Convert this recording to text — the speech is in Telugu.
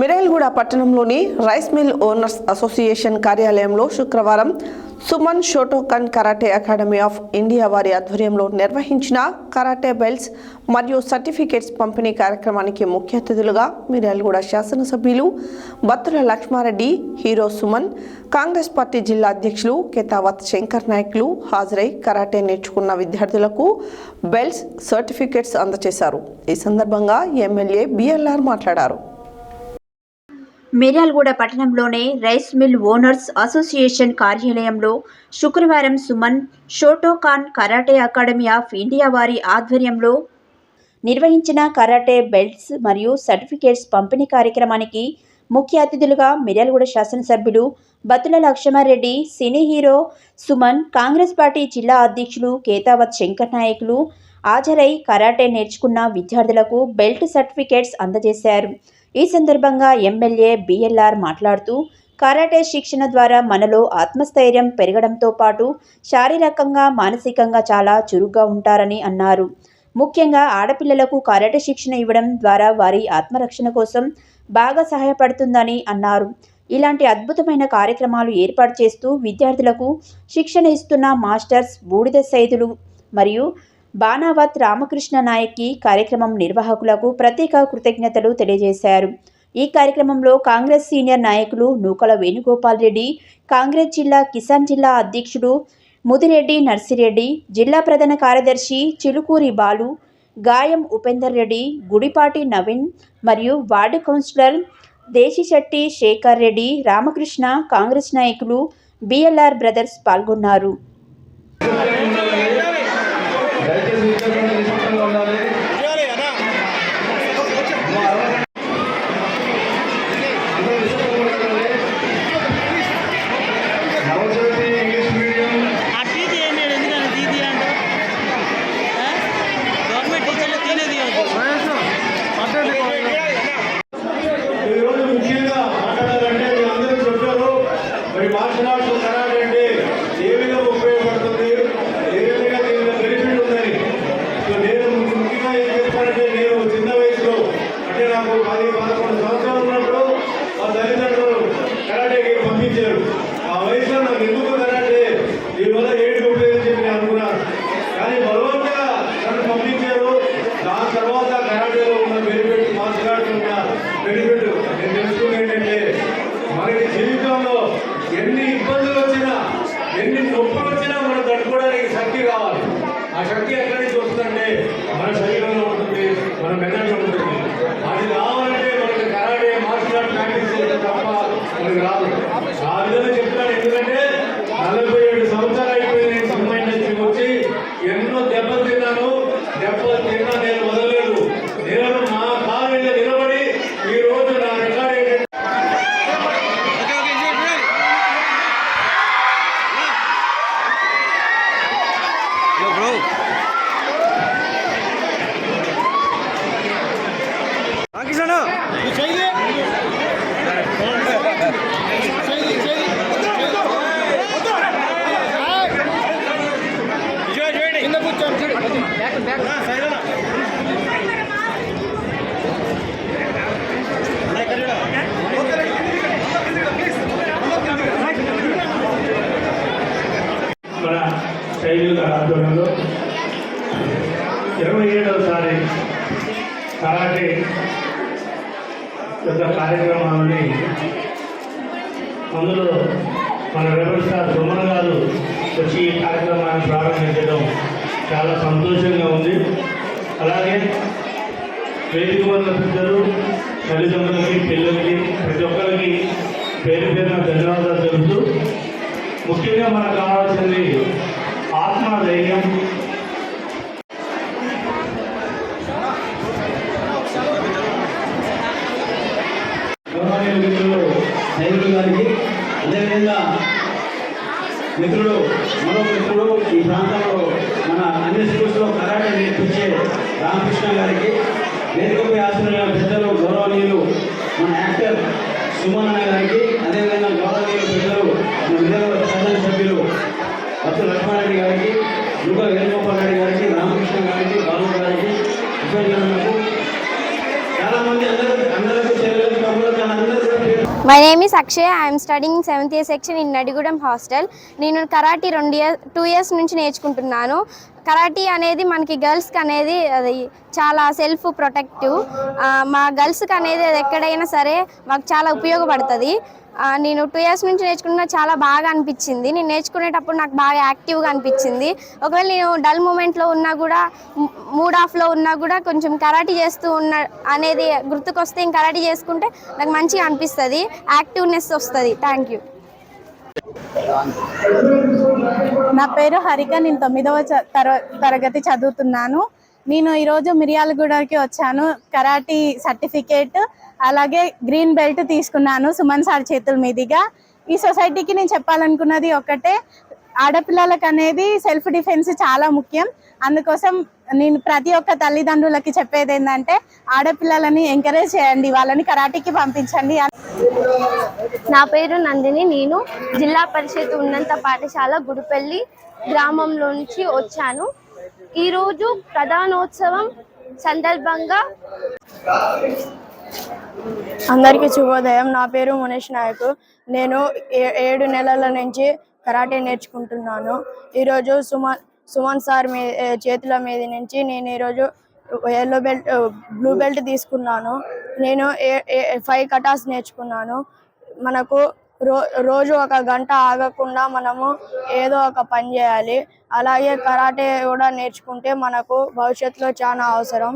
మిరైల్గూడ పట్టణంలోని రైస్ మిల్ ఓనర్స్ అసోసియేషన్ కార్యాలయంలో శుక్రవారం Suman Shotokan karate academy of India వారి ఆధ్వర్యంలో నిర్వహించిన కరాటే బెల్ట్స్ మరియు సర్టిఫికేట్స్ పంపిణీ కార్యక్రమానికి ముఖ్య అతిథులుగా మిర్యాలగూడ శాసనసభ్యులు బత్తుల లక్ష్మారెడ్డి హీరో సుమన్ కాంగ్రెస్ పార్టీ జిల్లా అధ్యక్షులు కేతావత్ శంకర్ నాయకులు హాజరై కరాటే నేర్చుకున్న విద్యార్థులకు బెల్ట్స్ సర్టిఫికేట్స్ అందజేశారు. ఈ సందర్భంగా ఎమ్మెల్యే బిఎల్ఆర్ మాట్లాడారు. మిర్యాలగూడ పట్టణంలోనే రైస్ మిల్ ఓనర్స్ అసోసియేషన్ కార్యాలయంలో శుక్రవారం Suman Shotokan karate academy of India వారి ఆధ్వర్యంలో నిర్వహించిన కరాటే బెల్ట్స్ మరియు సర్టిఫికేట్స్ పంపిణీ కార్యక్రమానికి ముఖ్య అతిథులుగా మిర్యాలగూడ శాసనసభ్యులు Batula Lakshmareddy cine hero Suman Congress party జిల్లా అధ్యక్షులు కేతావత్ శంకర్ నాయకులు హాజరై కరాటే నేర్చుకున్న విద్యార్థులకు బెల్ట్ సర్టిఫికేట్స్ అందజేశారు. ఈ సందర్భంగా ఎమ్మెల్యే బిఎల్ఆర్ మాట్లాడుతూ కరాటే శిక్షణ ద్వారా మనలో ఆత్మస్థైర్యం పెరగడంతో పాటు శారీరకంగా మానసికంగా చాలా చురుగ్గా ఉంటారని అన్నారు. ముఖ్యంగా ఆడపిల్లలకు కరాటే శిక్షణ ఇవ్వడం ద్వారా వారి ఆత్మరక్షణ కోసం బాగా సహాయపడుతుందని అన్నారు. ఇలాంటి అద్భుతమైన కార్యక్రమాలు ఏర్పాటు చేస్తూ విద్యార్థులకు శిక్షణ ఇస్తున్న మాస్టర్స్ బూడిద సైదులు మరియు బాణావత్ రామకృష్ణ నాయక్కి కార్యక్రమం నిర్వాహకులకు ప్రత్యేక కృతజ్ఞతలు తెలియజేశారు. ఈ కార్యక్రమంలో కాంగ్రెస్ సీనియర్ నాయకులు నూకల వేణుగోపాల్ రెడ్డి కాంగ్రెస్ జిల్లా కిసాన్ జిల్లా అధ్యక్షుడు ముదిరెడ్డి నర్సిరెడ్డి జిల్లా ప్రధాన కార్యదర్శి చిలుకూరి బాలు గాయం ఉపేందర్ రెడ్డి గుడిపాటి నవీన్ మరియు వార్డు కౌన్సిలర్ దేశిశెట్టి శేఖర్ రెడ్డి రామకృష్ణ కాంగ్రెస్ నాయకులు బిఎల్ఆర్ బ్రదర్స్ పాల్గొన్నారు. యొక్క కార్యక్రమాలని అందులో మన రెబల్ స్టార్ సుమన్ గారు వచ్చి ఈ కార్యక్రమాన్ని ప్రారంభించడం చాలా సంతోషంగా ఉంది. అలాగే వేదిక వల్ల పెద్దలు తల్లిదండ్రులకి పిల్లలకి ప్రతి ఒక్కరికి పేరు పేరున ధన్యవాదాలు తెలుపుతూ ముఖ్యంగా మనకు కావాల్సింది ఆత్మధైర్యం గౌరవనీయ మిత్రులు సైనికులు గారికి అదేవిధంగా మిత్రుడు మరో మిత్రుడు ఈ ప్రాంతంలో మన అన్ని స్కూల్స్లో కరాటే నేర్పించే రామకృష్ణ గారికి వేదికపై ఆశ్రయ పెద్దలు గౌరవనీయులు మన యాక్టర్ సుమన్ అన్న గారికి అదేవిధంగా గౌరవనీయులు పెద్దలు మన విజయవాడ శాసనసభ్యులు బత్తు లక్ష్మారెడ్డి గారికి యుగ Venugopal my name is Akshay I'm studying seventh year section in Nadigudem hostel నేను కరాటీ రెండు ఇయర్ టూ ఇయర్స్ నుంచి నేర్చుకుంటున్నాను. కరాటీ అనేది మనకి గర్ల్స్కి అనేది అది చాలా సెల్ఫ్ ప్రొటెక్టివ్. మా గర్ల్స్కి అనేది అది ఎక్కడైనా సరే మాకు చాలా ఉపయోగపడుతుంది. నేను టూ ఇయర్స్ నుంచి నేర్చుకున్న చాలా బాగా అనిపించింది. నేను నేర్చుకునేటప్పుడు నాకు బాగా యాక్టివ్గా అనిపించింది. ఒకవేళ నేను డల్ మూమెంట్లో ఉన్నా కూడా మూడ్ ఆఫ్లో ఉన్నా కూడా కొంచెం కరాటీ చేస్తూ ఉన్న అనేది గుర్తుకొస్తే ఇంకా కరాటీ చేసుకుంటే నాకు మంచిగా అనిపిస్తుంది. యాక్టివ్నెస్ వస్తుంది. Thank you. నా పేరు హరిక నేను తొమ్మిదవ తర- తరగతి చదువుతున్నాను. నేను ఈరోజు మిర్యాలగూడకి వచ్చాను. కరాటీ సర్టిఫికేట్ అలాగే గ్రీన్ బెల్ట్ తీసుకున్నాను సుమన్ సార్ చేతుల మీదుగా. ఈ సొసైటీకి నేను చెప్పాలనుకున్నది ఒక్కటే ఆడపిల్లలకు అనేది సెల్ఫ్ డిఫెన్స్ చాలా ముఖ్యం. అందుకోసం నేను ప్రతి ఒక్క తల్లిదండ్రులకి చెప్పేది ఏంటంటే ఆడపిల్లలని ఎంకరేజ్ చేయండి వాళ్ళని కరాటీకి పంపించండి నా పేరు నందిని నేను జిల్లా పరిషత్ ఉన్నత పాఠశాల గుడిపల్లి గ్రామంలో నుంచి వచ్చాను. ఈరోజు ప్రధానోత్సవం సందర్భంగా అందరికీ శుభోదయం. నా పేరు మునేష్ నాయక్. నేను ఏ- ఏడు నెలల నుంచి కరాటే నేర్చుకుంటున్నాను. ఈరోజు సుమన్ సుమన్ సార్ మీ చేతుల మీద నుంచి నేను ఈరోజు ఎల్లో బెల్ట్ బ్లూ బెల్ట్ తీసుకున్నాను. నేను ఏ- ఏ- ఫైవ్ కటాస్ నేర్చుకున్నాను. మనకు రో రోజు ఒక గంట ఆగకుండా మనము ఏదో ఒక పని చేయాలి. అలాగే కరాటే కూడా నేర్చుకుంటే మనకు భవిష్యత్తులో చాలా అవసరం.